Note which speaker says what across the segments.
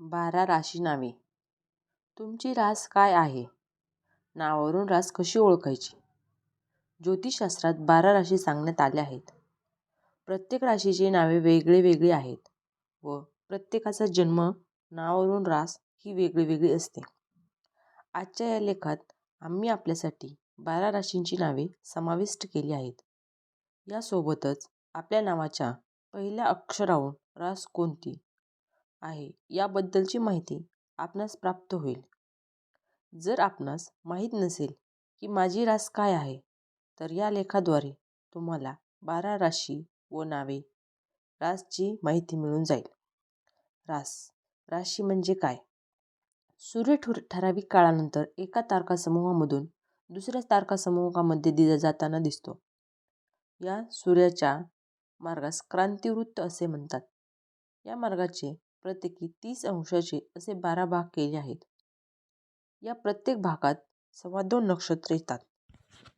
Speaker 1: बारा राशी नावे. तुमची रास काय आहे? नावावरून रास कशी ओळखायची? ज्योतिषशास्त्रात बारा राशी सांगण्यात आल्या आहेत. प्रत्येक राशीची नावे वेगळे वेगळी आहेत व प्रत्येकाचा जन्म नावावरून रास ही वेगळी वेगळी असते. आजच्या या लेखात आम्ही आपल्यासाठी बारा राशींची नावे समाविष्ट केली आहेत. यासोबतच आपल्या नावाच्या पहिल्या अक्षरावरून रास कोणती? आहे याबद्दलची माहिती आपणास प्राप्त होईल. जर आपणास माहीत नसेल की माझी रास काय आहे तर या लेखाद्वारे तुम्हाला बारा राशी व नावे रासची माहिती मिळून जाईल. रास राशी म्हणजे काय? सूर्य ठुर ठराविक काळानंतर एका तारकासमूहामधून दुसऱ्या तारकासमूहामध्ये दिला जाताना दिसतो. या सूर्याच्या मार्गास क्रांतिवृत्त असे म्हणतात. या मार्गाचे प्रत्येकी तीस अंशाचे असे बारा भाग केले आहेत. या प्रत्येक भागात सव्वा दोन नक्षत्रे येतात.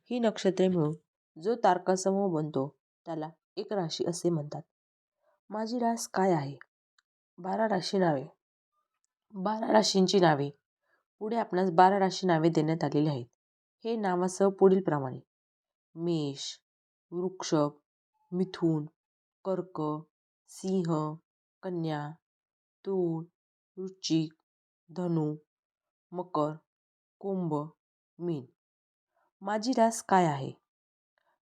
Speaker 1: ही नक्षत्रे मिळून जो तारकासमूह बनतो त्याला एक राशी असे म्हणतात. माझी रास काय आहे? बारा राशी नावे. बारा राशींची नावे. पुढे आपणास बारा राशी नावे देण्यात आलेली आहेत. हे नावासह पुढील प्रमाणे. मेष वृक्षभ मिथुन कर्क सिंह कन्या तूळ वृश्चिक धनु मकर कुंभ मीन. माझी रास काय आहे?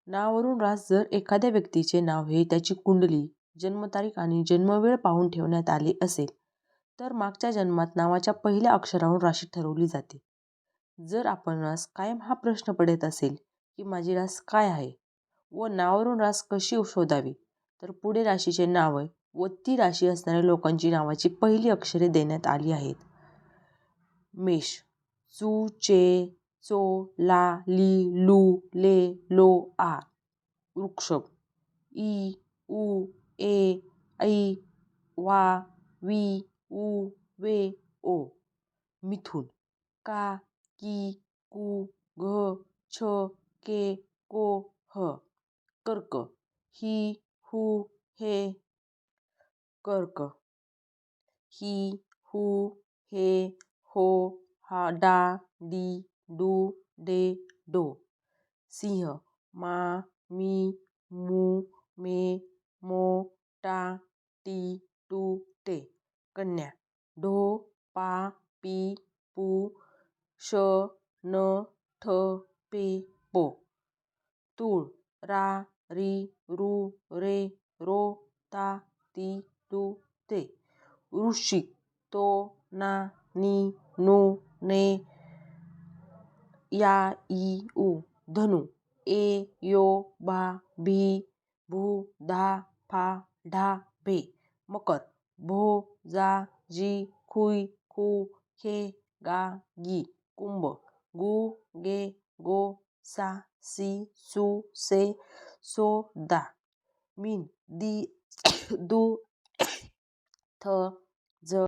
Speaker 1: नावावरून रास जर एखाद्या व्यक्तीचे नाव हे त्याची कुंडली जन्मतारीख आणि जन्मवेळ पाहून ठेवण्यात आले असेल तर मागच्या जन्मात नावाच्या पहिल्या अक्षरावरून राशी ठरवली जाते. जर आपणास कायम हा प्रश्न पडत असेल की माझी रास काय आहे व नावावरून रास कशी शोधावी तर पुढे राशीचे नाव व ती राशी असणाऱ्या लोकांची नावाची पहिली अक्षरे देण्यात आली आहेत. मेष चू चे चो ला ली लू ले लो आ. वृषभ ई उ ए ऐ वा वी उ वे ओ. मिथुन का की कु घ छ के को ह. कर्क ही हू हे कर्क. ही हू हे हो डा डी डू डे डो. सिंह मा मी मू मे मो टा टी टू टे. कन्या ढो पा पी पू श न ठ पे पो. तूळ रा री रू रे रो ता ती टू ते वृश्चिक तो ना नी नू ने या ई उ धनु। ए यो बा भी भू धा फा ढा भे मकर। भो जा जी खुई खू खे गा गी कुंभ। गु गे गो सा सी सु से सो दा मीन दी दू थ ज